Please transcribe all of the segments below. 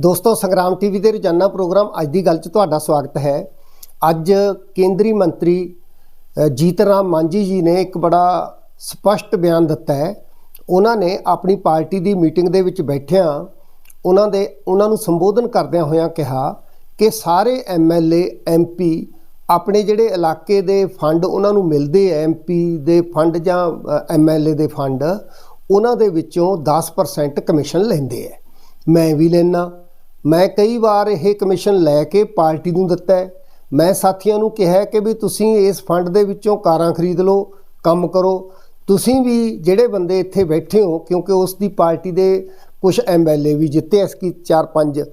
ਦੋਸਤੋ ਸੰਗਰਾਮ ਟੀਵੀ ਦੇ ਰੋਜ਼ਾਨਾ ਪ੍ਰੋਗਰਾਮ ਅੱਜ ਦੀ ਗੱਲ 'ਚ ਤੁਹਾਡਾ ਸਵਾਗਤ ਹੈ। ਅੱਜ ਕੇਂਦਰੀ ਮੰਤਰੀ ਅ, ਜੀਤ ਰਾਮ ਮਾਂਝੀ ਜੀ ਨੇ ਇੱਕ ਬੜਾ ਸਪਸ਼ਟ ਬਿਆਨ ਦਿੱਤਾ ਹੈ। ਉਹਨਾਂ ਨੇ ਆਪਣੀ ਪਾਰਟੀ ਦੀ ਮੀਟਿੰਗ ਦੇ ਵਿੱਚ ਬੈਠਿਆਂ ਉਹਨਾਂ ਦੇ ਉਹਨਾਂ ਨੂੰ ਸੰਬੋਧਨ ਕਰਦਿਆਂ ਹੋਇਆਂ ਕਿਹਾ ਕਿ ਸਾਰੇ ਐਮਐਲਏ ਐਮਪੀ ਆਪਣੇ ਜਿਹੜੇ ਇਲਾਕੇ ਦੇ ਫੰਡ ਉਹਨਾਂ ਨੂੰ ਮਿਲਦੇ ਐ ਐਮਪੀ ਦੇ ਫੰਡ ਜਾਂ ਐਮਐਲਏ ਦੇ ਫੰਡ ਉਹਨਾਂ ਦੇ ਵਿੱਚੋਂ 10% ਕਮਿਸ਼ਨ ਲੈਂਦੇ ਐ ਮੈਂ ਵੀ ਲੈਣਾ ਮੈਂ ਕਈ ਵਾਰ ਇਹ ਕਮਿਸ਼ਨ ਲੈ ਕੇ ਪਾਰਟੀ ਨੂੰ ਦਿੱਤਾ ਹੈ। ਮੈਂ ਸਾਥੀਆਂ ਨੂੰ ਕਿਹਾ ਕਿ ਵੀ ਤੁਸੀਂ ਇਸ ਫੰਡ ਦੇ ਵਿੱਚੋਂ ਕਾਰਾਂ ਖਰੀਦ ਲਓ, ਕੰਮ ਕਰੋ। ਤੁਸੀਂ ਵੀ ਜਿਹੜੇ ਬੰਦੇ ਇੱਥੇ ਬੈਠੇ ਹੋ, ਕਿਉਂਕਿ ਉਸ ਦੀ ਪਾਰਟੀ ਦੇ ਕੁਝ ਐਮਐਲਏ ਵੀ ਜਿੱਤੇ ਐਸ ਕੀ 4-5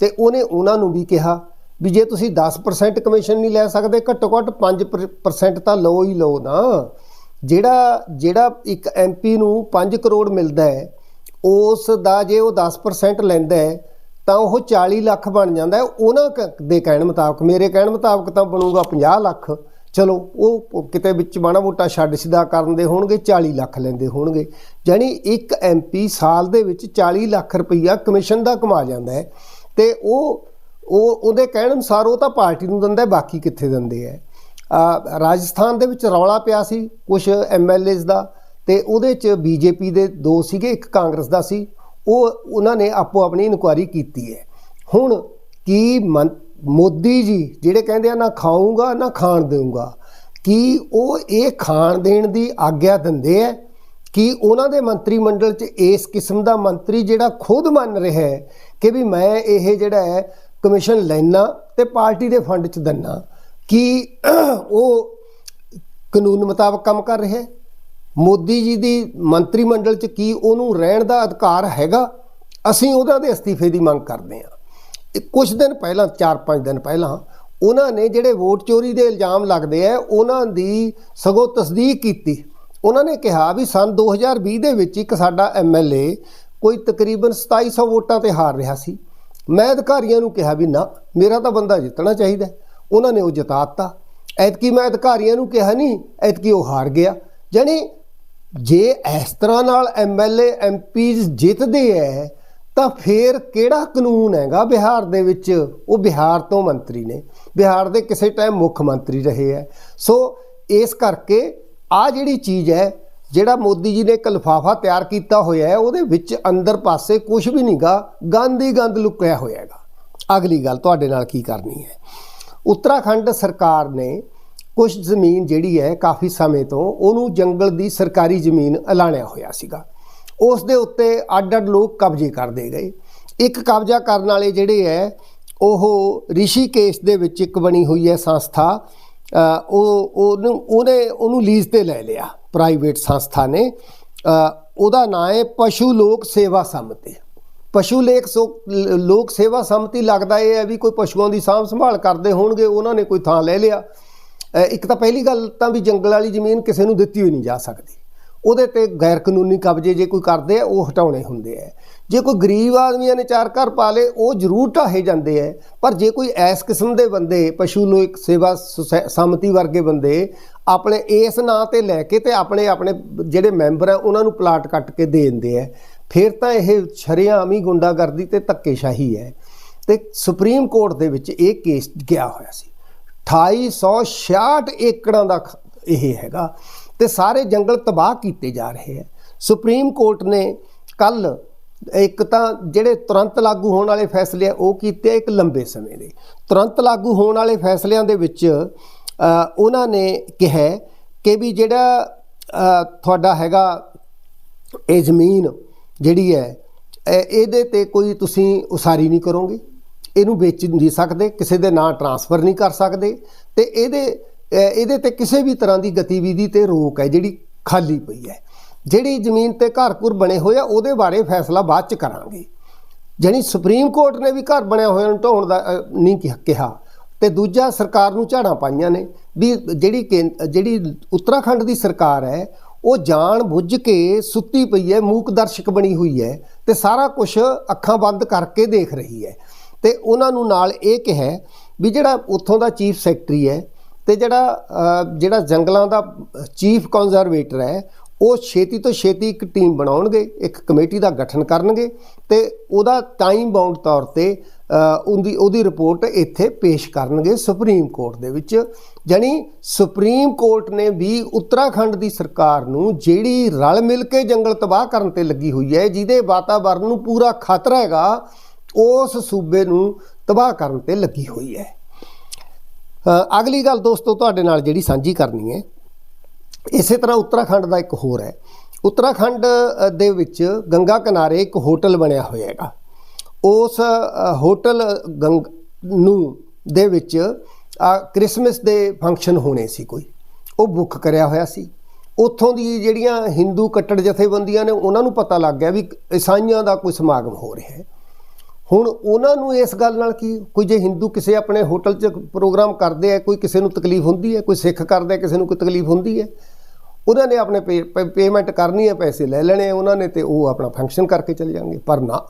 ਤੇ ਉਹਨੇ ਉਹਨਾਂ ਨੂੰ ਵੀ ਕਿਹਾ ਵੀ ਜੇ ਤੁਸੀਂ 10% ਕਮਿਸ਼ਨ ਨਹੀਂ ਲੈ ਸਕਦੇ ਘੱਟੋ ਘੱਟ 5% ਤਾਂ ਲਓ ਹੀ ਲਓ ਨਾ। ਜਿਹੜਾ ਜਿਹੜਾ ਇੱਕ ਐਮਪੀ ਨੂੰ 5 ਕਰੋੜ ਮਿਲਦਾ ਹੈ, ਉਸ ਦਾ ਜੇ ਉਹ 10% ਲੈਂਦਾ ਹੈ ਤਾਂ ਉਹ 40 ਲੱਖ ਬਣ ਜਾਂਦਾ ਹੈ। ਉਹਨਾਂ ਕ- ਦੇ ਕਹਿਣ ਮੁਤਾਬਕ, ਮੇਰੇ ਕਹਿਣ ਮੁਤਾਬਕ ਤਾਂ ਬਣੂਗਾ 50 ਲੱਖ। ਚਲੋ, ਉਹ ਕਿਤੇ ਵਿੱਚ ਮਾੜਾ ਮੋਟਾ ਛੱਡ ਸ਼ਿਦਾ ਕਰਨ ਦੇ ਹੋਣਗੇ 40 ਲੱਖ ਲੈਂਦੇ ਹੋਣਗੇ। ਯਾਨੀ ਇੱਕ ਐਮਪੀ ਸਾਲ ਦੇ ਵਿੱਚ 40 ਲੱਖ ਰੁਪਈਆ ਕਮਿਸ਼ਨ ਦਾ ਕਮਾ ਜਾਂਦਾ ਹੈ। ਤੇ ਉਹ ਉਹ, ਉਹਦੇ ਕਹਿਣ ਅਨੁਸਾਰ ਉਹ ਤਾਂ ਪਾਰਟੀ ਨੂੰ ਦਿੰਦਾ ਬਾਕੀ ਕਿੱਥੇ ਦਿੰਦੇ ਹੈ। ਆ, ਰਾਜਸਥਾਨ ਦੇ ਵਿੱਚ ਰੌਲਾ ਪਿਆ ਸੀ ਕੁਝ ਐਮਐਲਏਜ਼ ਦਾ। ਤੇ ਉਹਦੇ ਚ ਬੀਜੇਪੀ ਦੇ ਦੋ ਸੀਗੇ, ਇੱਕ ਕਾਂਗਰਸ ਦਾ ਸੀ। ਉਹ ਉਹਨਾਂ ਨੇ ਆਪੋ ਆਪਣੀ ਇਨਕੁਆਇਰੀ ਕੀਤੀ ਹੈ। ਹੁਣ ਕੀ ਮਨ- ਮੋਦੀ ਜੀ ਜਿਹੜੇ ਕਹਿੰਦੇ ਆ ਨਾ ਖਾਊਂਗਾ, ਨਾ ਖਾਣ ਦੇਊਂਗਾ, ਕੀ ਉਹ ਇਹ ਖਾਣ ਦੇਣ ਦੀ ਆਗਿਆ ਦਿੰਦੇ ਆ ਕਿ ਉਹਨਾਂ ਦੇ ਮੰਤਰੀ ਮੰਡਲ 'ਚ ਇਸ ਕਿਸਮ ਦਾ ਮੰਤਰੀ ਜਿਹੜਾ ਖੁਦ ਮੰਨ ਰਿਹਾ ਹੈ ਕਿ ਵੀ ਮੈਂ ਇਹ ਜਿਹੜਾ ਹੈ ਕਮਿਸ਼ਨ ਲੈਣਾ ਤੇ ਪਾਰਟੀ ਦੇ ਫੰਡ 'ਚ ਦਿੰਨਾ, ਕਿ ਉਹ ਕਾਨੂੰਨ ਮੁਤਾਬਕ ਕੰਮ ਕਰ ਰਿਹਾ ਹੈ? ਮੋਦੀ ਜੀ ਦੀ ਮੰਤਰੀ ਮੰਡਲ 'ਚ ਕੀ ਉਹਨੂੰ ਰਹਿਣ ਦਾ ਅਧਿਕਾਰ ਹੈਗਾ? ਅਸੀਂ ਉਹਨਾਂ ਦੇ ਅਸਤੀਫੇ ਦੀ ਮੰਗ ਕਰਦੇ ਹਾਂ। ਕੁਝ ਦਿਨ ਪਹਿਲਾਂ 4-5 ਦਿਨ ਪਹਿਲਾਂ, ਉਹਨਾਂ ਨੇ ਜਿਹੜੇ ਵੋਟ ਚੋਰੀ ਦੇ ਇਲਜ਼ਾਮ ਲੱਗਦੇ ਆ, ਉਹਨਾਂ ਦੀ ਸਗੋਂ ਤਸਦੀਕ ਕੀਤੀ। ਉਹਨਾਂ ਨੇ ਕਿਹਾ ਵੀ ਸਨ 2020 ਦੇ ਵਿੱਚ ਇੱਕ ਸਾਡਾ ਐਮਐਲਏ ਕੋਈ ਤਕਰੀਬਨ 2700 ਵੋਟਾਂ ਤੇ ਹਾਰ ਰਿਹਾ ਸੀ। ਮੈਂ ਅਧਿਕਾਰੀਆਂ ਨੂੰ ਕਿਹਾ ਵੀ ਨਾ, ਮੇਰਾ ਤਾਂ ਬੰਦਾ ਜਿੱਤਣਾ ਚਾਹੀਦਾ ਉਹਨਾਂ ਨੇ ਉਹ ਜਿਤਾਤਾ। ਐਤਕੀ ਮੈਂ ਅਧਿਕਾਰੀਆਂ ਨੂੰ ਕਿਹਾ ਨਹੀਂ, ਐਤਕੀ ਉਹ ਹਾਰ ਗਿਆ। ਜਾਣੀ ਜੇ ਇਸ ਤਰ੍ਹਾਂ ਨਾਲ ਐਮਐਲਏ ਐਮਪੀਜ਼ ਜਿੱਤਦੇ ਐ, ਤਾਂ ਫੇਰ ਕਿਹੜਾ ਕਾਨੂੰਨ ਹੈਗਾ ਬਿਹਾਰ ਦੇ ਵਿੱਚ? ਉਹ ਬਿਹਾਰ ਤੋਂ ਮੰਤਰੀ ਨੇ। ਬਿਹਾਰ ਦੇ ਕਿਸੇ ਟਾਈਮ ਮੁੱਖ ਮੰਤਰੀ ਰਹੇ ਐ। ਸੋ ਇਸ ਕਰਕੇ ਆ ਜਿਹੜੀ ਚੀਜ਼ ਹੈ ਜਿਹੜਾ ਮੋਦੀ ਜੀ ਨੇ ਇੱਕ ਲਿਫਾਫਾ ਤਿਆਰ ਕੀਤਾ ਹੋਇਆ ਹੈ ਉਹਦੇ ਵਿੱਚ ਅੰਦਰ ਪਾਸੇ ਕੁਝ ਵੀ ਨਹੀਂਗਾ ਗੰਦ ਹੀ ਗੰਦ ਲੁਕਿਆ ਹੋਇਆ ਹੈਗਾ। ਅਗਲੀ ਗੱਲ ਤੁਹਾਡੇ ਨਾਲ ਕੀ ਕਰਨੀ ਹੈ ਉੱਤਰਾਖੰਡ ਸਰਕਾਰ ਨੇ ਕੁਝ ਜ਼ਮੀਨ ਜਿਹੜੀ ਹੈ ਕਾਫੀ ਸਮੇਂ ਤੋਂ ਉਹਨੂੰ ਜੰਗਲ ਦੀ ਸਰਕਾਰੀ ਜ਼ਮੀਨ ਐਲਾਨਿਆ ਹੋਇਆ ਸੀਗਾ। ਉਸ ਦੇ ਉੱਤੇ ਅੱਡ-ਅੱਡ ਲੋਕ ਕਬਜ਼ੇ ਕਰਦੇ ਗਏ। ਇੱਕ ਕਬਜ਼ਾ ਕਰਨ ਵਾਲੇ ਜਿਹੜੇ ਹੈ, ਉਹ ਰਿਸ਼ੀਕੇਸ਼ ਦੇ ਵਿੱਚ ਇੱਕ ਬਣੀ ਹੋਈ ਹੈ ਸੰਸਥਾ। ਉਹ, ਉਹਨੂੰ, ਉਹਨੇ, ਉਹਨੂੰ ਲੀਜ਼ ਤੇ ਲੈ ਲਿਆ ਪ੍ਰਾਈਵੇਟ ਸੰਸਥਾ ਨੇ। ਉਹਦਾ ਨਾਂ ਹੈ ਪਸ਼ੂ ਲੋਕ ਸੇਵਾ ਸਮਿਤੀ। ਪਸ਼ੂ ਲੇਖ ਸੋ- ਲੋਕ ਸੇਵਾ ਸਮਿਤੀ ਲੱਗਦਾ ਇਹ ਹੈ ਵੀ ਕੋਈ ਪਸ਼ੂਆਂ ਦੀ ਸਾਂਭ ਸੰਭਾਲ ਕਰਦੇ ਹੋਣਗੇ, ਉਹਨਾਂ ਨੇ ਕੋਈ ਥਾਂ ਲੈ ਲਿਆ। ਇੱਕ ਤਾਂ ਪਹਿਲੀ ਗੱਲ ਤਾਂ ਵੀ ਜੰਗਲ ਵਾਲੀ ਜ਼ਮੀਨ ਕਿਸੇ ਨੂੰ ਦਿੱਤੀ ਹੋਈ ਨਹੀਂ ਜਾ ਸਕਦੀ। ਉਹਦੇ ਤੇ ਗੈਰ ਕਾਨੂੰਨੀ ਕਬਜ਼ੇ ਜੇ ਕੋਈ ਕਰਦੇ ਆ, ਉਹ ਹਟਾਉਣੇ ਹੁੰਦੇ ਆ। ਜੇ ਕੋਈ ਗਰੀਬ ਆਦਮੀਆਂ ਨੇ ਚਾਰ ਘਰ ਪਾ ਲੇ ਉਹ ਜ਼ਰੂਰ ਢਾਹੇ ਜਾਂਦੇ ਆ। ਪਰ ਜੇ ਕੋਈ ਐਸ ਕਿਸਮ ਦੇ ਬੰਦੇ, ਪਸ਼ੂ ਲੋਕ ਸੇਵਾ ਸੁਸੈ- ਸਮਿਤੀ ਵਰਗੇ ਬੰਦੇ ਆਪਣੇ ਇਸ ਨਾਂ ਤੇ ਲੈ ਕੇ ਤੇ ਆਪਣੇ ਆਪਣੇ ਜਿਹੜੇ ਮੈਂਬਰ ਆ, ਉਹਨਾਂ ਨੂੰ ਪਲਾਟ ਕੱਟ ਕੇ ਦੇ ਦਿੰਦੇ ਆ, ਫਿਰ ਤਾਂ ਇਹ ਸ਼ਰੇਆਮ ਗੁੰਡਾਗਰਦੀ ਤੇ ਧੱਕੇਸ਼ਾਹੀ ਹੈ। ਤੇ ਸੁਪਰੀਮ ਕੋਰਟ ਦੇ ਵਿੱਚ ਇਹ ਕੇਸ ਗਿਆ ਹੋਇਆ ਸੀ। 2866 ਏਕੜਾਂ ਦਾ ਖ- ਇਹ ਹੈਗਾ ਤੇ ਸਾਰੇ ਜੰਗਲ ਤਬਾਹ ਕੀਤੇ ਜਾ ਰਹੇ ਹੈ। ਸੁਪਰੀਮ ਕੋਰਟ ਨੇ ਕੱਲ ਇੱਕ ਤਾਂ ਜਿਹੜੇ ਤੁਰੰਤ ਲਾਗੂ ਹੋਣ ਵਾਲੇ ਫੈਸਲੇ ਆ, ਉਹ ਕੀਤੇ ਆ ਇੱਕ ਲੰਬੇ ਸਮੇਂ ਦੇ। ਤੁਰੰਤ ਲਾਗੂ ਹੋਣ ਵਾਲੇ ਫੈਸਲਿਆਂ ਦੇ ਵਿੱਚ ਉਹਨਾਂ ਨੇ ਕਿਹਾ ਕਿ ਵੀ ਜਿਹੜਾ ਤੁਹਾਡਾ ਹੈਗਾ ਇਹ ਜ਼ਮੀਨ ਜਿਹੜੀ ਹੈ ਇਹਦੇ ਤੇ ਕੋਈ ਤੁਸੀਂ ਉਸਾਰੀ ਨਹੀਂ ਕਰੋਗੇ। ਇਹਨੂੰ ਵੇਚ ਨਹੀਂ ਸਕਦੇ, ਕਿਸੇ ਦੇ ਨਾਂ ਟਰਾਂਸਫਰ ਨਹੀਂ ਕਰ ਸਕਦੇ ਤੇ ਇਹਦੇ ਇਹਦੇ ਤੇ ਕਿਸੇ ਵੀ ਤਰ੍ਹਾਂ ਦੀ ਗਤੀਵਿਧੀ ਤੇ ਰੋਕ ਹੈ ਜਿਹੜੀ ਖਾਲੀ ਪਈ ਹੈ। ਜਿਹੜੀ ਜ਼ਮੀਨ ਤੇ ਘਰ-ਘੁਰ ਬਣੇ ਹੋਏ ਆ, ਉਹਦੇ ਬਾਰੇ ਫੈਸਲਾ ਬਾਅਦ ਚ ਕਰਾਂਗੇ। ਜਾਣੀ ਸੁਪਰੀਮ ਕੋਰਟ ਨੇ ਵੀ ਘਰ ਬਣਿਆ ਹੋਇਆ ਨੂੰ ਢਾਉਣ ਦਾ ਨਹੀਂ ਕਿਹਾ- ਕਿਹਾ। ਤੇ ਦੂਜਾ ਸਰਕਾਰ ਨੂੰ ਝਾੜਾਂ ਪਾਈਆਂ ਨੇ ਵੀ ਜਿਹੜੀ ਕੇਂ- ਜਿਹੜੀ ਉੱਤਰਾਖੰਡ ਦੀ ਸਰਕਾਰ ਹੈ, ਉਹ ਜਾਣ ਬੁੱਝ ਕੇ ਸੁੱਤੀ ਪਈ ਹੈ, ਮੂਕ ਦਰਸ਼ਕ ਬਣੀ ਹੋਈ ਹੈ ਤੇ ਸਾਰਾ ਕੁਝ ਅੱਖਾਂ ਬੰਦ ਕਰਕੇ ਦੇਖ ਰਹੀ ਹੈ। ਤੇ ਉਹਨਾਂ ਨੂੰ ਨਾਲ ਇਹ ਕਿਹਾ ਵੀ ਜਿਹੜਾ ਉੱਥੋਂ ਦਾ ਚੀਫ ਸੈਕਟਰੀ ਹੈ ਤੇ ਜਿਹੜਾ ਜਿਹੜਾ ਜੰਗਲਾਂ ਦਾ ਚੀਫ ਕੰਜ਼ਰਵੇਟਰ ਹੈ, ਉਹ ਛੇਤੀ ਤੋਂ ਛੇਤੀ ਇੱਕ ਟੀਮ ਬਣਾਉਣਗੇ, ਇੱਕ ਕਮੇਟੀ ਦਾ ਗਠਨ ਕਰਨਗੇ ਤੇ ਉਹਦਾ ਟਾਈਮ ਬਾਉਂਡ ਤੌਰ ਤੇ ਉਹਦੀ ਉਹਦੀ ਰਿਪੋਰਟ ਇੱਥੇ ਪੇਸ਼ ਕਰਨਗੇ ਸੁਪਰੀਮ ਕੋਰਟ ਦੇ ਵਿੱਚ। ਜਾਣੀ ਸੁਪਰੀਮ ਕੋਰਟ ਨੇ ਵੀ ਉੱਤਰਾਖੰਡ ਦੀ ਸਰਕਾਰ ਨੂੰ ਜਿਹੜੀ ਰਲ ਮਿਲ ਕੇ ਜੰਗਲ ਤਬਾਹ ਕਰਨ ਤੇ ਲੱਗੀ ਹੋਈ ਹੈ, ਜਿਹਦੇ ਵਾਤਾਵਰਣ ਨੂੰ ਪੂਰਾ ਖਤਰਾ ਹੈਗਾ ਉਸ ਸੂਬੇ ਨੂੰ ਤਬਾਹ ਕਰਨ ਤੇ ਲੱਗੀ ਹੋਈ ਹੈ। ਅਗਲੀ ਗੱਲ ਦੋਸਤੋ, ਤੁਹਾਡੇ ਨਾਲ ਜਿਹੜੀ ਸਾਂਝੀ ਕਰਨੀ ਹੈ, ਇਸੇ ਤਰ੍ਹਾਂ ਉੱਤਰਾਖੰਡ ਦਾ ਇੱਕ ਹੋਰ ਹੈ। ਉੱਤਰਾਖੰਡ ਦੇ ਵਿੱਚ ਗੰਗਾ ਕਿਨਾਰੇ ਇੱਕ ਹੋਟਲ ਬਣਿਆ ਹੋਇਆ ਹੈਗਾ। ਉਸ ਹੋਟਲ ਗੰਗ ਨੂੰ ਦੇ ਵਿੱਚ, ਆ, ਕ੍ਰਿਸਮਸ ਦੇ ਫੰਕਸ਼ਨ ਹੋਣੇ ਸੀ ਕੋਈ। ਉਹ ਬੁੱਕ ਕਰਿਆ ਹੋਇਆ ਸੀ। ਉੱਥੋਂ ਦੀ ਜਿਹੜੀਆਂ ਹਿੰਦੂ ਕੱਟੜ ਜਥੇਬੰਦੀਆਂ ਨੇ, ਉਹਨਾਂ ਨੂੰ ਪਤਾ ਲੱਗ ਗਿਆ ਵੀ ਈਸਾਈਆਂ ਦਾ ਕੋਈ ਸਮਾਗਮ ਹੋ ਰਿਹਾ ਹੈ। ਹੁਣ ਉਹਨਾਂ ਨੂੰ ਇਸ ਗੱਲ ਨਾਲ ਕੀ, ਕੋਈ ਜੇ ਹਿੰਦੂ ਕਿਸੇ ਆਪਣੇ ਹੋਟਲ 'ਚ ਪ੍ਰੋਗਰਾਮ ਕਰਦੇ ਆ, ਕੋਈ ਕਿਸੇ ਨੂੰ ਤਕਲੀਫ ਹੁੰਦੀ ਹੈ, ਕੋਈ ਸਿੱਖ ਕਰਦਾ ਕਿਸੇ ਨੂੰ ਕੋਈ ਤਕਲੀਫ ਹੁੰਦੀ ਹੈ, ਉਹਨਾਂ ਨੇ ਆਪਣੇ ਪੇਮੈਂਟ ਕਰਨੀ ਹੈ, ਪੈਸੇ ਲੈ ਲੈਣੇ ਆ ਉਹਨਾਂ ਨੇ ਤੇ ਉਹ ਆਪਣਾ ਫੰਕਸ਼ਨ ਕਰਕੇ ਚਲੇ ਜਾਣਗੇ। ਪਰ ਨਾ,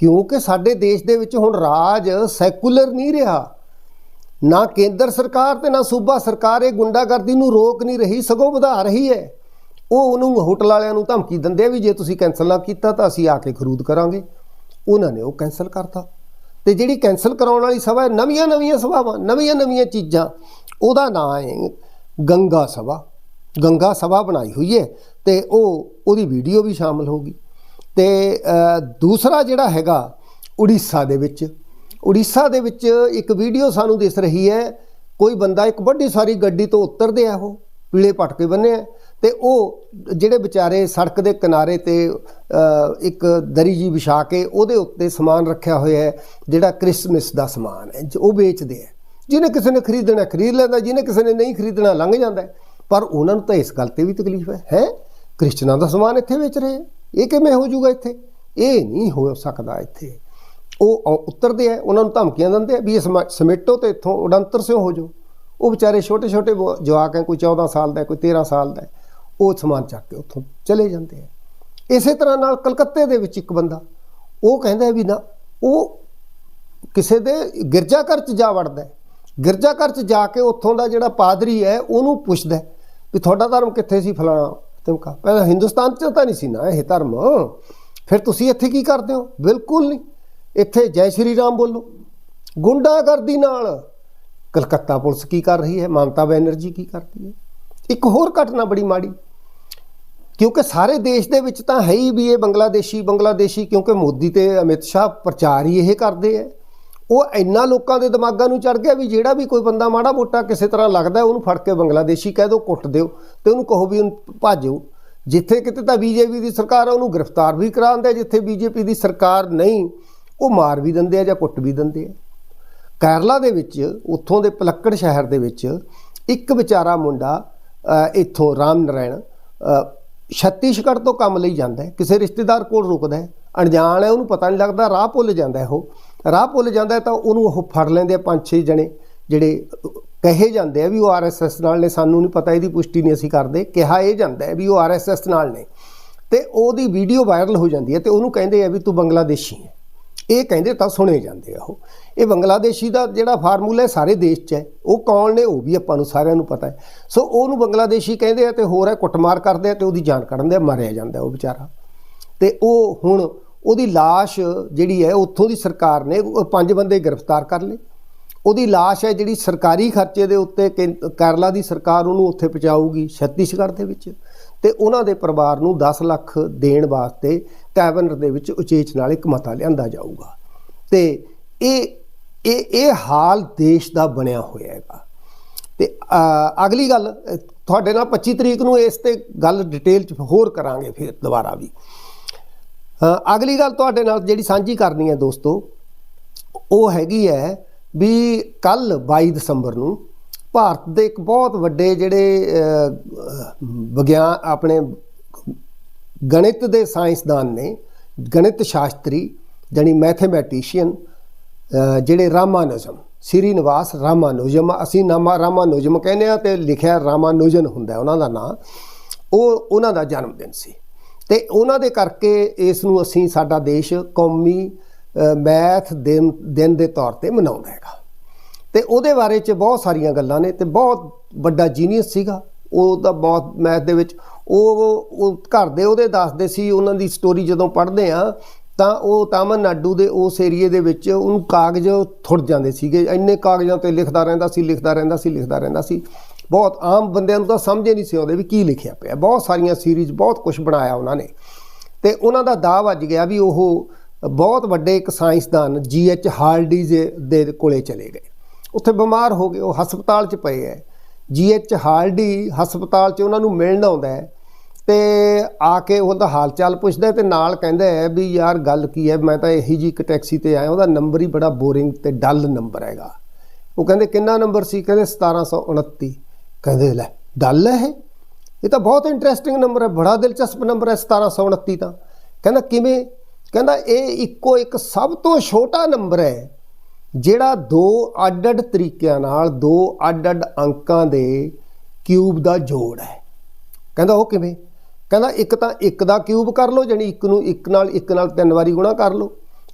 ਕਿਉਂਕਿ ਸਾਡੇ ਦੇਸ਼ ਦੇ ਵਿੱਚ ਹੁਣ ਰਾਜ ਸੈਕੂਲਰ ਨਹੀਂ ਰਿਹਾ। ਨਾ ਕੇਂਦਰ ਸਰਕਾਰ ਤੇ ਨਾ ਸੂਬਾ ਸਰਕਾਰ ਇਹ ਗੁੰਡਾਗਰਦੀ ਨੂੰ ਰੋਕ ਨਹੀਂ ਰਹੀ, ਸਗੋਂ ਵਧਾ ਰਹੀ ਹੈ। ਉਹ ਉਹਨੂੰ ਹੋਟਲ ਵਾਲਿਆਂ ਨੂੰ ਧਮਕੀ ਦਿੰਦੇ ਆ ਵੀ ਜੇ ਤੁਸੀਂ ਕੈਨਸਲ ਨਾ ਕੀਤਾ ਤਾਂ ਅਸੀਂ ਆ ਕੇ ਖਰੂਦ ਕਰਾਂਗੇ। ਉਹਨਾਂ ਨੇ ਉਹ ਕੈਨਸਲ ਕਰਤਾ। ਤੇ ਜਿਹੜੀ ਕੈਨਸਲ ਕਰਾਉਣ ਵਾਲੀ ਸਭਾ ਹੈ ਨਵੀਆਂ ਨਵੀਆਂ ਸਭਾਵਾਂ ਨਵੀਆਂ ਨਵੀਆਂ ਚੀਜ਼ਾਂ ਉਹਦਾ ਨਾਂ ਹੈ ਗੰਗਾ ਸਭਾ। ਗੰਗਾ ਸਭਾ ਬਣਾਈ ਹੋਈ ਹੈ ਤੇ ਉਹ ਉਹਦੀ ਵੀਡੀਓ ਵੀ ਸ਼ਾਮਲ ਹੋਗੀ ਤੇ ਅ, ਦੂਸਰਾ ਜਿਹੜਾ ਹੈਗਾ ਉੜੀਸਾ ਦੇ ਵਿੱਚ ਉੜੀਸਾ ਦੇ ਵਿੱਚ ਇੱਕ ਵੀਡੀਓ ਸਾਨੂੰ ਦਿਸ ਰਹੀ ਹੈ ਕੋਈ ਬੰਦਾ ਇੱਕ ਵੱਡੀ ਸਾਰੀ ਗੱਡੀ ਤੋਂ ਉਤਰਦੇ ਆ ਉਹ ਪੀਲੇ ਪਟਕੇ ਬੰਨੇ ਆ। ਤੇ ਉਹ ਜਿਹੜੇ ਵਿਚਾਰੇ ਸੜਕ ਦੇ ਕਿਨਾਰੇ ਤੇ ਇੱਕ ਦਰੀ ਜੀ ਵਿਛਾ ਕੇ ਉਹਦੇ ਉੱਤੇ ਸਮਾਨ ਰੱਖਿਆ ਹੋਇਆ ਹੈ, ਜਿਹੜਾ ਕ੍ਰਿਸਮਸ ਦਾ ਸਮਾਨ ਹੈ, ਜੋ ਉਹ ਵੇਚਦੇ ਆ ਜਿਹਨੇ ਕਿਸੇ ਨੇ ਖਰੀਦਣਾ ਖਰੀਦ ਲੈਂਦਾ, ਜਿਹਨੇ ਕਿਸੇ ਨੇ ਨਹੀਂ ਖਰੀਦਣਾ, ਲੰਘ ਜਾਂਦਾ ਪਰ ਉਹਨਾਂ ਨੂੰ ਤਾਂ ਇਸ ਗੱਲ ਤੇ ਵੀ ਤਕਲੀਫ ਹੈ ਹੈ? ਕ੍ਰਿਸਚਨਾਂ ਦਾ ਸਮਾਨ ਇੱਥੇ ਵੇਚ ਰਹੇ ਆ। ਇਹ ਕਿਵੇਂ ਹੋ ਜਾਊਗਾ ਇੱਥੇ? ਇਹ ਨਹੀਂ ਹੋ ਸਕਦਾ ਇੱਥੇ। ਉਹ ਔ- ਉਤਰਦੇ ਆ ਉਹਨਾਂ ਨੂੰ ਧਮਕੀਆਂ ਦਿੰਦੇ ਆ ਵੀ ਇਸ ਸਮੇਟੋ ਤੇ ਇੱਥੋਂ ਉਡੰਤਰ ਸਿਓ ਹੋ ਜਾਓ। ਉਹ ਵਿਚਾਰੇ ਛੋਟੇ ਛੋਟੇ ਬ- ਜਵਾਕ ਹੈ, ਕੋਈ 14 ਸਾਲ ਦਾ ਕੋਈ 13 ਸਾਲ ਦਾ ਉਹ ਸਮਾਨ ਚੱਕ ਕੇ ਉੱਥੋਂ ਚਲੇ ਜਾਂਦੇ ਆ। ਇਸੇ ਤਰ੍ਹਾਂ ਨਾਲ ਕਲਕੱਤੇ ਦੇ ਵਿੱਚ ਇੱਕ ਬੰਦਾ, ਉਹ ਕਹਿੰਦਾ ਵੀ ਨਾ, ਉਹ ਕਿਸੇ ਦੇ ਗਿਰਜਾ ਘਰ ਚ ਜਾ ਵੜਦਾ ਹੈ। ਗਿਰਜਾ ਘਰ ਚ ਜਾ ਕੇ ਉੱਥੋਂ ਦਾ ਜਿਹੜਾ ਪਾਦਰੀ ਹੈ, ਉਹਨੂੰ ਪੁੱਛਦਾ ਵੀ ਤੁਹਾਡਾ ਧਰਮ ਕਿੱਥੇ ਸੀ ਫਲਾਣਾ ਤਿਮਕਾ? ਪਹਿਲਾਂ ਹਿੰਦੁਸਤਾਨ ਚ ਤਾਂ ਨਹੀਂ ਸੀ ਨਾ ਇਹ ਧਰਮ। ਫਿਰ ਤੁਸੀਂ ਇੱਥੇ ਕੀ ਕਰਦੇ ਹੋ? ਬਿਲਕੁਲ ਨਹੀਂ। ਇੱਥੇ ਜੈ ਸ਼੍ਰੀ ਰਾਮ ਬੋਲੋ। ਗੁੰਡਾਗਰਦੀ ਨਾਲ ਕਲਕੱਤਾ ਪੁਲਿਸ ਕੀ ਕਰ ਰਹੀ ਹੈ? ਮਮਤਾ ਬੈਨਰਜੀ ਕੀ ਕਰਦੀ ਹੈ? ਇੱਕ ਹੋਰ ਘਟਨਾ ਬੜੀ ਮਾੜੀ। ਕਿਉਂਕਿ ਸਾਰੇ ਦੇਸ਼ ਦੇ ਵਿੱਚ ਤਾਂ ਹੈ ਹੀ ਵੀ ਇਹ ਬੰਗਲਾਦੇਸ਼ੀ ਬੰਗਲਾਦੇਸ਼ੀ, ਕਿਉਂਕਿ ਮੋਦੀ ਤੇ ਅਮਿਤ ਸ਼ਾਹ ਪ੍ਰਚਾਰ ਹੀ ਇਹ ਕਰਦੇ ਆ। ਉਹ ਇੰਨਾ ਲੋਕਾਂ ਦੇ ਦਿਮਾਗਾਂ ਨੂੰ ਚੜ ਗਿਆ ਵੀ ਜਿਹੜਾ ਵੀ ਕੋਈ ਬੰਦਾ ਮਾੜਾ ਮੋਟਾ ਕਿਸੇ ਤਰ੍ਹਾਂ ਲੱਗਦਾ, ਉਹਨੂੰ ਫੜ ਕੇ ਬੰਗਲਾਦੇਸ਼ੀ ਕਹਿ ਦਿਓ ਕੁੱਟ ਦਿਓ ਤੇ ਉਹਨੂੰ ਕਹੋ ਵੀ ਉਹਨੂੰ ਭਾਜੋ। ਜਿੱਥੇ ਕਿਤੇ ਤਾਂ ਬੀਜੇਪੀ ਦੀ ਸਰਕਾਰ ਆ, ਉਹਨੂੰ ਗ੍ਰਿਫਤਾਰ ਵੀ ਕਰਾਉਂਦੇ ਜਿੱਥੇ ਬੀਜੇਪੀ ਦੀ ਸਰਕਾਰ ਨਹੀਂ, ਉਹ ਮਾਰ ਵੀ ਦਿੰਦੇ ਆ ਜਾਂ ਕੁੱਟ ਵੀ ਦਿੰਦੇ ਆ। ਕੇਰਲਾ ਦੇ ਵਿੱਚ, ਉੱਥੋਂ ਦੇ ਪਲੱਕੜ ਸ਼ਹਿਰ ਦੇ ਵਿੱਚ, ਇੱਕ ਵਿਚਾਰਾ ਮੁੰਡਾ ਇੱਥੋਂ ਰਾਮ ਨਰਾਇਣ ਛੱਤੀਸਗੜ੍ਹ ਤੋਂ ਕੰਮ ਲਈ ਜਾਂਦਾ ਕਿਸੇ ਰਿਸ਼ਤੇਦਾਰ ਕੋਲ ਰੁਕਦਾ ਹੈ, ਅਣਜਾਣ ਹੈ, ਉਹਨੂੰ ਪਤਾ ਨਹੀਂ ਲੱਗਦਾ, ਰਾਹ ਭੁੱਲ ਜਾਂਦਾ ਉਹ। ਰਾਹ ਭੁੱਲ ਜਾਂਦਾ ਤਾਂ ਉਹਨੂੰ ਉਹ ਫੜ ਲੈਂਦੇ ਆ ਪੰਜ ਛੇ ਜਣੇ, ਜਿਹੜੇ ਕਹੇ ਜਾਂਦੇ ਆ ਵੀ ਉਹ ਆਰਐਸਐਸ ਨਾਲ ਨੇ, ਸਾਨੂੰ ਨਹੀਂ ਪਤਾ, ਇਹਦੀ ਪੁਸ਼ਟੀ ਨਹੀਂ ਅਸੀਂ ਕਰਦੇ, ਕਿਹਾ ਇਹ ਜਾਂਦਾ ਹੈ ਵੀ ਉਹ ਆਰਐਸਐਸ ਨਾਲ ਨੇ। ਤੇ ਉਹਦੀ ਵੀਡੀਓ ਵਾਇਰਲ ਹੋ ਜਾਂਦੀ ਹੈ ਤੇ ਉਹਨੂੰ ਕਹਿੰਦੇ ਆ ਵੀ ਤੂੰ ਬੰਗਲਾਦੇਸ਼ੀ ਹੈ। ਇਹ ਕਹਿੰਦੇ ਤਾਂ ਸੁਣੇ ਜਾਂਦੇ ਆ ਉਹ। ਇਹ ਬੰਗਲਾਦੇਸ਼ੀ ਦਾ ਜਿਹੜਾ ਫਾਰਮੂਲਾ ਹੈ, ਸਾਰੇ ਦੇਸ਼ 'ਚ ਹੈ। ਉਹ ਕੌਣ ਨੇ, ਉਹ ਵੀ ਆਪਾਂ ਨੂੰ ਸਾਰਿਆਂ ਨੂੰ ਪਤਾ ਹੈ। ਸੋ ਉਹਨੂੰ ਬੰਗਲਾਦੇਸ਼ੀ ਕਹਿੰਦੇ ਆ ਤੇ ਹੋਰ ਹੈ, ਕੁੱਟਮਾਰ ਕਰਦੇ ਆ ਤੇ ਉਹਦੀ ਜਾਨ ਕੱਢਣ ਆ ਮਾਰਿਆ ਜਾਂਦਾ ਉਹ ਵਿਚਾਰਾ। ਤੇ ਉਹ ਹੁਣ ਉਹਦੀ লাশ ਜਿਹੜੀ ਹੈ, ਉੱਥੋਂ ਦੀ ਸਰਕਾਰ ਨੇ ਪੰਜ ਬੰਦੇ ਗ੍ਰਿਫਤਾਰ ਕਰ ਲਏ। ਉਹਦੀ লাশ ਹੈ ਜਿਹੜੀ ਸਰਕਾਰੀ ਖਰਚੇ ਦੇ ਉੱਤੇ ਕੇਂ- ਕੇਰਲਾ ਦੀ ਸਰਕਾਰ ਉਹਨੂੰ ਉੱਥੇ ਪਹੁੰਚਾਊਗੀ ਛੱਤੀਸਗੜ੍ਹ ਦੇ ਵਿੱਚ ਤੇ ਉਹਨਾਂ ਦੇ ਪਰਿਵਾਰ ਨੂੰ 10 ਲੱਖ ਦੇਣ ਵਾਸਤੇ ਕੈਬਨਿਟ ਦੇ ਵਿੱਚ ਉਚੇਚ ਨਾਲ ਇੱਕ ਮਤਾ ਲਿਆਂਦਾ ਜਾਊਗਾ। ਤੇ ਇਹ ਇਹ ਇਹ ਹਾਲ ਦੇਸ਼ ਦਾ ਬਣਿਆ ਹੋਇਆ ਹੈਗਾ। ਤੇ ਅਗਲੀ ਗੱਲ, ਤੁਹਾਡੇ ਨਾਲ 25 ਤਰੀਕ ਨੂੰ ਇਸ ਤੇ ਗੱਲ ਡਿਟੇਲ ਚ ਹੋਰ ਕਰਾਂਗੇ ਫਿਰ ਦੁਬਾਰਾ ਵੀ। ਅਗਲੀ ਗੱਲ ਤੁਹਾਡੇ ਨਾਲ ਜਿਹੜੀ ਸਾਂਝੀ ਕਰਨੀ ਹੈ ਦੋਸਤੋ, ਉਹ ਹੈਗੀ ਹੈ ਵੀ ਕੱਲ 22 ਦਸੰਬਰ ਨੂੰ ਭਾਰਤ ਦੇ ਇੱਕ ਬਹੁਤ ਵੱਡੇ ਜਿਹੜੇ ਵਿਗਿਆਨ ਆਪਣੇ ਗਣਿਤ ਦੇ ਸਾਇੰਸਦਾਨ ਨੇ, ਗਣਿਤ ਸ਼ਾਸਤਰੀ ਜਾਨੀ ਮੈਥਮੈਟੀਸ਼ੀਅਨ ਜਿਹੜੇ ਰਾਮਾਨੁਜਮ ਸ੍ਰੀ ਨਿਵਾਸ ਰਾਮਾਨੁਜਮ, ਅਸੀਂ ਨਾਮਾ ਰਾਮਾਨੁਜਮ ਕਹਿੰਦੇ ਆ ਤੇ ਲਿਖਿਆ ਰਾਮਾਨੁਜਨ ਹੁੰਦਾ ਉਹਨਾਂ ਦਾ ਨਾਂ, ਉਹ ਉਹਨਾਂ ਦਾ ਜਨਮ ਦਿਨ ਸੀ। ਤੇ ਉਹਨਾਂ ਦੇ ਕਰਕੇ ਇਸ ਨੂੰ ਅਸੀਂ ਸਾਡਾ ਦੇਸ਼ ਕੌਮੀ ਮੈਥ ਦਿਨ ਦਿਨ ਦੇ ਤੌਰ ਤੇ ਮਨਾਉਂਦਾ ਹੈਗਾ। ਤੇ ਉਹਦੇ ਬਾਰੇ ਚ ਬਹੁਤ ਸਾਰੀਆਂ ਗੱਲਾਂ ਨੇ ਤੇ ਬਹੁਤ ਵੱਡਾ ਜੀਨੀਅਸ ਸੀਗਾ। ਉਹ ਉਹਦਾ ਬਹੁਤ ਮੈਥ ਦੇ ਵਿੱਚ, ਉਹ ਘਰ ਦੇ ਉਹਦੇ ਦੱਸਦੇ ਸੀ, ਉਹਨਾਂ ਦੀ ਸਟੋਰੀ ਜਦੋਂ ਪੜ੍ਹਦੇ ਆ ਤਾਂ ਉਹ ਤਾਮਿਲਨਾਡੂ ਦੇ ਉਸ ਏਰੀਏ ਦੇ ਵਿੱਚ ਉਹਨੂੰ ਕਾਗਜ਼ ਥੁੜ ਜਾਂਦੇ ਸੀਗੇ। ਇੰਨੇ ਕਾਗਜ਼ਾਂ ਤੇ ਲਿਖਦਾ ਰਹਿੰਦਾ ਸੀ, ਲਿਖਦਾ ਰਹਿੰਦਾ ਸੀ, ਲਿਖਦਾ ਰਹਿੰਦਾ ਸੀ। ਬਹੁਤ ਆਮ ਬੰਦਿਆਂ ਨੂੰ ਤਾਂ ਸਮਝ ਹੀ ਨਹੀਂ ਸੀ ਆਉਂਦੇ ਵੀ ਕੀ ਲਿਖਿਆ ਪਿਆ। ਬਹੁਤ ਸਾਰੀਆਂ ਸੀਰੀਜ਼ ਬਹੁਤ ਕੁਝ ਬਣਾਇਆ ਉਹਨਾਂ ਨੇ। ਤੇ ਉਹਨਾਂ ਦਾ ਦਾਅ ਵੱਜ ਗਿਆ ਵੀ ਉਹ ਬਹੁਤ ਵੱਡੇ ਇੱਕ ਸਾਇੰਸਦਾਨ ਜੀ ਐਚ ਹਾਰਡੀ ਦੇ ਦੇ ਕੋਲੇ ਚਲੇ ਗਏ। ਉੱਥੇ ਬਿਮਾਰ ਹੋ ਗਏ, ਉਹ ਹਸਪਤਾਲ 'ਚ ਪਏ ਐ। ਜੀ ਐਚ ਹਾਰਡੀ ਹਸਪਤਾਲ 'ਚ ਉਹਨਾਂ ਨੂੰ ਮਿਲਣ ਆਉਂਦਾ ਹੈ ਤੇ ਆ ਕੇ ਉਹਦਾ ਹਾਲ ਚਾਲ ਪੁੱਛਦਾ ਹੈ ਤੇ ਨਾਲ ਕਹਿੰਦਾ ਹੈ ਵੀ ਯਾਰ ਗੱਲ ਕੀ ਹੈ ਮੈਂ ਤਾਂ ਇਹੀ ਜੀ ਇੱਕ ਟੈਕਸੀ ਤੇ ਆਇਆ, ਉਹਦਾ ਨੰਬਰ ਹੀ ਬੜਾ ਬੋਰਿੰਗ ਤੇ ਡਲ ਨੰਬਰ ਹੈਗਾ। ਉਹ ਕਹਿੰਦੇ ਕਿੰਨਾ ਨੰਬਰ ਸੀ? ਕਹਿੰਦੇ 1729 ਕਹਿੰਦੇ ਲੈ, ਡਲ ਹੈ ਇਹ? ਤਾਂ ਬਹੁਤ ਇੰਟਰਸਟਿੰਗ ਨੰਬਰ ਹੈ ਬੜਾ ਦਿਲਚਸਪ ਨੰਬਰ ਹੈ 1729 ਤਾਂ। ਕਹਿੰਦਾ ਕਿਵੇਂ ਕਹਿੰਦਾ ਇਹ ਇੱਕੋ ਇੱਕ ਸਭ ਤੋਂ ਛੋਟਾ ਨੰਬਰ ਹੈ, ਜਿਹੜਾ ਦੋ ਅੱਡ-ਅੱਡ ਤਰੀਕਿਆਂ ਨਾਲ, ਦੋ ਅੱਡ-ਅੱਡ ਅੰਕਾਂ ਦੇ ਕਿਊਬ ਦਾ ਜੋੜ ਹੈ। ਕਹਿੰਦਾ ਉਹ ਕਿਵੇਂ? ਕਹਿੰਦਾ ਇੱਕ ਤਾਂ ਇੱਕ ਦਾ ਕਿਊਬ ਕਰ ਲਓ ਜਾਨੀ ਇੱਕ ਨੂੰ ਇੱਕ ਨਾਲ ਇੱਕ ਨਾਲ ਤਿੰਨ ਵਾਰੀ ਗੁਣਾ ਕਰ ਲਓ।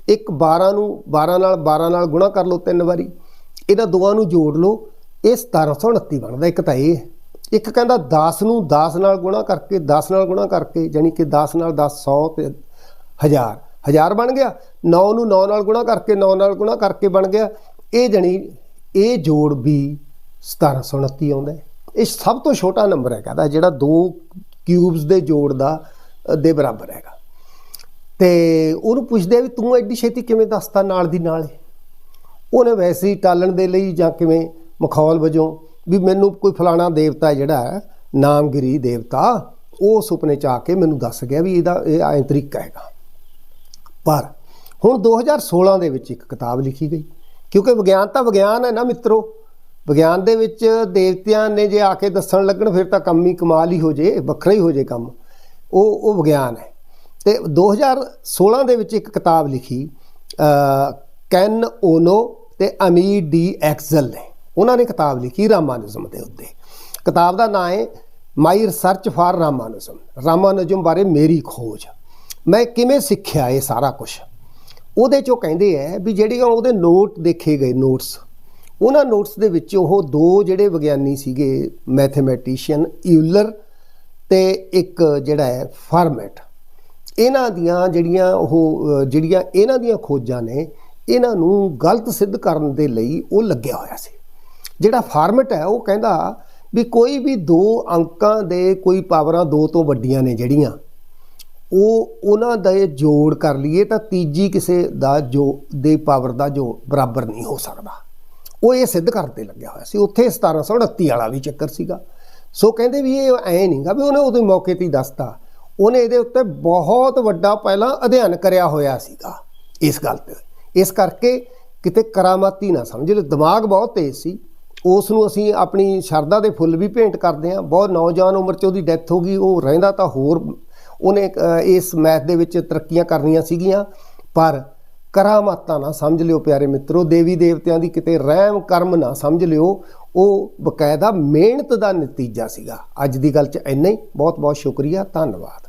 ਇੱਕ 12 ਨੂੰ 12 ਨਾਲ 12 ਨਾਲ ਗੁਣਾ ਕਰ ਲਓ ਤਿੰਨ ਵਾਰੀ। ਇਹਨਾਂ ਦੋਵਾਂ ਨੂੰ ਜੋੜ ਲਓ, ਇਹ 1729 ਬਣਦਾ, ਇੱਕ ਤਾਂ ਇਹ ਹੈ। ਇੱਕ ਕਹਿੰਦਾ 10 ਨੂੰ 10 ਨਾਲ ਗੁਣਾ ਕਰਕੇ 10 ਨਾਲ ਗੁਣਾ ਕਰਕੇ ਜਾਨੀ ਕਿ 10 ਨਾਲ 10 100 ਤੇ 1000 1000 ਬਣ ਗਿਆ 9 ਨੂੰ 9 ਨਾਲ ਗੁਣਾ ਕਰਕੇ 9 ਨਾਲ ਗੁਣਾ ਕਰਕੇ ਬਣ ਗਿਆ। ਇਹ ਜਾਨੀ ਇਹ ਜੋੜ ਵੀ 1729 ਆਉਂਦਾ ਇਹ ਸਭ ਤੋਂ ਛੋਟਾ ਨੰਬਰ ਹੈ ਕਹਿੰਦਾ ਜਿਹੜਾ ਦੋ ਕਿਊਬਸ ਦੇ ਜੋੜ ਦਾ ਦੇ ਬਰਾਬਰ ਹੈਗਾ। ਤੇ ਉਹਨੂੰ ਪੁੱਛਦੇ ਆ ਵੀ ਤੂੰ ਐਡੀ ਛੇਤੀ ਕਿਵੇਂ ਦੱਸਤਾ ਨਾਲ ਦੀ ਨਾਲ ਉਹਨੇ ਵੈਸੇ ਹੀ ਟਾਲਣ ਦੇ ਲਈ ਜਾਂ ਕਿਵੇਂ ਮਖੌਲ ਵਜੋਂ ਵੀ ਮੈਨੂੰ ਕੋਈ ਫਲਾਣਾ ਦੇਵਤਾ ਜਿਹੜਾ ਹੈ, ਨਾਮਗਿਰੀ ਦੇਵਤਾ, ਉਹ ਸੁਪਨੇ ਚ ਆ ਕੇ ਮੈਨੂੰ ਦੱਸ ਗਿਆ ਵੀ ਇਹਦਾ, ਇਹ ਐਂ ਤਰੀਕਾ ਹੈਗਾ। ਪਰ ਹੁਣ 2016 ਦੇ ਵਿੱਚ ਇੱਕ ਕਿਤਾਬ ਲਿਖੀ ਗਈ। ਕਿਉਂਕਿ ਵਿਗਿਆਨ ਤਾਂ ਵਿਗਿਆਨ ਹੈ ਨਾ ਮਿੱਤਰੋ। ਵਿਗਿਆਨ ਦੇ ਵਿੱਚ ਦੇਵਤਿਆਂ ਨੇ ਜੇ ਆ ਕੇ ਦੱਸਣ ਲੱਗਣ, ਫਿਰ ਤਾਂ ਕੰਮ ਹੀ ਕਮਾਲ ਹੀ ਹੋ ਜੇ, ਵੱਖਰਾ ਹੀ ਹੋ ਜੇ ਕੰਮ। ਉਹ ਉਹ ਵਿਗਿਆਨ ਹੈ। ਤੇ 2016 ਦੇ ਵਿੱਚ ਇੱਕ ਕਿਤਾਬ ਲਿਖੀ ਕੈਨ ਓਨੋ ਤੇ ਅਮੀ ਡੀ ਐਕਸਲ ਨੇ। ਉਹਨਾਂ ਨੇ ਕਿਤਾਬ ਲਿਖੀ ਰਾਮਾਨੁਜਮ ਦੇ ਉੱਤੇ। ਕਿਤਾਬ ਦਾ ਨਾਮ ਹੈ ਮਾਈ ਰਿਸਰਚ ਫਾਰ ਰਾਮਾਨੁਜਮ। ਰਾਮਾਨੁਜਮ ਬਾਰੇ ਮੇਰੀ ਖੋਜ। ਮੈਂ ਕਿਵੇਂ ਸਿੱਖਿਆ ਇਹ ਸਾਰਾ ਕੁਝ ਉਹਦੇ ਚੋਂ ਕਹਿੰਦੇ ਆ ਵੀ ਜਿਹੜੀਆਂ ਉਹਦੇ ਨੋਟ ਦੇਖੇ ਗਏ ਨੋਟਸ ਉਹਨਾਂ ਨੋਟਸ ਦੇ ਵਿੱਚ ਉਹ ਦੋ ਜਿਹੜੇ ਵਿਗਿਆਨੀ ਸੀਗੇ ਮੈਥਮੈਟੀਸ਼ੀਅਨ ਇਊਲਰ ਤੇ ਇੱਕ ਜਿਹੜਾ ਹੈ ਫਾਰਮੈਟ ਇਹਨਾਂ ਦੀਆਂ ਜਿਹੜੀਆਂ ਉਹ, ਜਿਹੜੀਆਂ ਇਹਨਾਂ ਦੀਆਂ ਖੋਜਾਂ ਨੇ, ਇਹਨਾਂ ਨੂੰ ਗਲਤ ਸਿੱਧ ਕਰਨ ਦੇ ਲਈ ਉਹ ਲੱਗਿਆ ਹੋਇਆ ਸੀ। ਜਿਹੜਾ ਫਾਰਮੈਟ ਹੈ ਉਹ ਕਹਿੰਦਾ ਵੀ ਕੋਈ ਵੀ ਦੋ ਅੰਕਾਂ ਦੇ ਕੋਈ ਪਾਵਰਾਂ ਦੋ ਤੋਂ ਵੱਡੀਆਂ ਨੇ ਜਿਹੜੀਆਂ ਉਹ, ਉਹਨਾਂ ਦਾ ਇਹ ਜੋੜ ਕਰ ਲਈਏ ਤਾਂ ਤੀਜੀ ਕਿਸੇ ਦਾ ਜੋ, ਦੇ ਪਾਵਰ ਦਾ ਜੋ ਬਰਾਬਰ ਨਹੀਂ ਹੋ ਸਕਦਾ। ਉਹ ਇਹ ਸਿੱਧ ਕਰਨ ਤੇ ਲੱਗਿਆ ਹੋਇਆ ਸੀ। ਉੱਥੇ 1729 ਵਾਲਾ ਵੀ ਚੱਕਰ ਸੀਗਾ। ਸੋ ਕਹਿੰਦੇ ਵੀ ਇਹ ਐ ਨਹੀਂਗਾ ਵੀ ਉਹਨੇ ਉਹਦੇ ਮੌਕੇ ਤੇ ਹੀ ਦੱਸਤਾ। ਉਹਨੇ ਇਹਦੇ ਉੱਤੇ ਬਹੁਤ ਵੱਡਾ ਪਹਿਲਾਂ ਅਧਿਐਨ ਕਰਿਆ ਹੋਇਆ ਸੀਗਾ ਇਸ ਗੱਲ ਤੇ। ਇਸ ਕਰਕੇ ਕਿਤੇ ਕਰਾਮਾਤੀ ਨਾ ਸਮਝ। ਲਓ ਦਿਮਾਗ ਬਹੁਤ ਤੇਜ਼ ਸੀ। ਉਸ ਨੂੰ ਅਸੀਂ ਆਪਣੀ ਸ਼ਰਧਾ ਦੇ ਫੁੱਲ ਵੀ ਭੇਂਟ ਕਰਦੇ ਹਾਂ। ਬਹੁਤ ਨੌਜਵਾਨ ਉਮਰ 'ਚ ਉਹਦੀ ਡੈਥ ਹੋ ਗਈ। ਉਹ ਰਹਿੰਦਾ ਤਾਂ ਹੋਰ ਉਹਨੇ ਇਸ ਮੈਥ ਦੇ ਵਿੱਚ ਤਰੱਕੀਆਂ ਕਰਨੀਆਂ ਸੀਗੀਆਂ। ਪਰ ਕਰਾਮਾਤਾਂ ਨਾ ਸਮਝ ਲਿਓ ਪਿਆਰੇ ਮਿੱਤਰੋ, ਦੇਵੀ ਦੇਵਤਿਆਂ ਦੀ ਕਿਤੇ ਰਹਿਮ ਕਰਮ ਨਾ ਸਮਝ ਲਿਓ, ਉਹ ਬਕਾਇਦਾ ਮਿਹਨਤ ਦਾ ਨਤੀਜਾ ਸੀਗਾ। ਅੱਜ ਦੀ ਗੱਲ 'ਚ ਇੰਨਾ ਹੀ। ਬਹੁਤ ਬਹੁਤ ਸ਼ੁਕਰੀਆ। ਧੰਨਵਾਦ।